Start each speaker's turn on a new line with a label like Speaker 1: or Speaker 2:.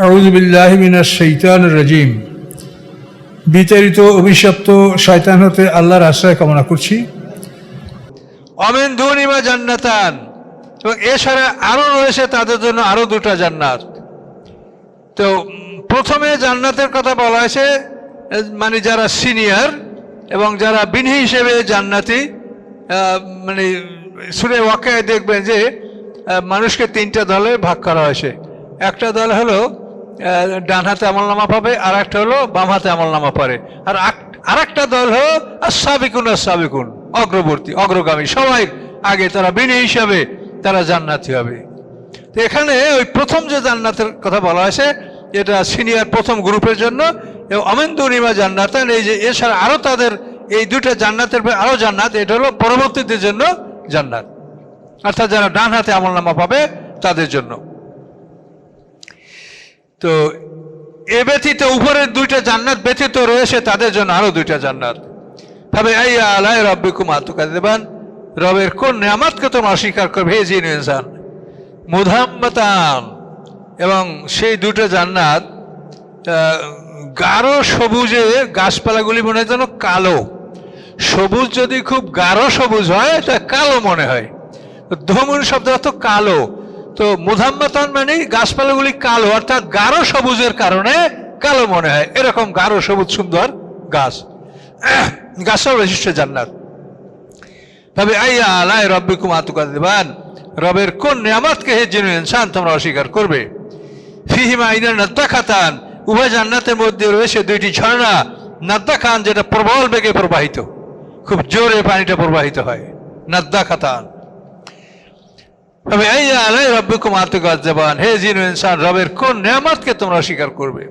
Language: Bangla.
Speaker 1: আউজবিল্লাহ মিনাশ শৈতান রাজিম। বিতাড়িত, অভিশপ্ত শয়তান হতে আল্লাহর আশ্রয় কামনা করছি।
Speaker 2: অমেন দুনিমা জান্নাতান। এবং এছাড়া আরও রয়েছে তাদের জন্য আরও দুটা জান্নাত। তো, প্রথমে জান্নাতের কথা বলা হয়েছে মানে যারা সিনিয়র এবং যারা বিনহী হিসেবে জান্নাতি মানে সুরে ওয়াকায় দেখবেন যে মানুষকে তিনটা দলে ভাগ করা হয়েছে। একটা দল হলো ডান হাতে আমল নামা পাবে আর একটা হলো বাম হাতে আমল নামা পারে। আর আর একটা দল হলো সাবিকুন আর সাবিকুন অগ্রবর্তী, অগ্রগামী। সবাই আগে তারা বিনয়ী হিসাবে তারা জান্নাতি হবে। তো এখানে ওই প্রথম যে জান্নাতের কথা বলা হয়েছে এটা সিনিয়র প্রথম গ্রুপের জন্য, এবং অমেন্দুরিমা জান্নাতান, এই যে এছাড়া আরও তাদের এই দুইটা জান্নাতের আরও জান্নাত, এটা হলো পরবর্তীদের জন্য জান্নাত। অর্থাৎ যারা ডান হাতে আমল নামা পাবে, তাদের জন্য। তো এ ব্যতীত উপরের দুইটা জান্নাত ব্যতীত রয়েছে তাদের জন্য আরও দুইটা জান্নাত। তবে এই আলাই রব্বিকুম আতুকা দেবান রবের কোন নিয়ামতকে তোমরা অস্বীকার করবে? হে জিন ইনসান মুধাম্মাতান এবং সেই দুটো জান্নাত গাঢ় সবুজে গাছপালাগুলি মনে হয় যেন কালো। সবুজ যদি খুব গাঢ় সবুজ হয়, তা কালো মনে হয়। ধমুন শব্দ অর্থ কালো। তো মুধাম্মাতান মানে গাছপালাগুলি কালো, অর্থাৎ গাঢ় সবুজের কারণে কালো মনে হয়। এরকম গাঢ় সবুজ সুন্দর গাছ। গাছের বৈশিষ্ট্য জান্নাত। তবে আইয়া আলাই রব্বিকুম আতুকা দেবান রবের কোন নিয়ামতকে হে জেনু ইনসান তোমরা অস্বীকার করবে? ফিহিমা আইনা নাদ্দা খাতান উভয় জান্নাতের মধ্যে রয়েছে দুইটি ঝর্ণা। নাদ্দা খান যেটা প্রবল বেগে প্রবাহিত। খুব জোরে পানিটা প্রবাহিত হয়। নাদ্দা খাতান তবে এই আলাই রব্বিকুম জবান হে জিনু ইনসান রবের কোন নিয়ামতকে তোমরা স্বীকার করবে?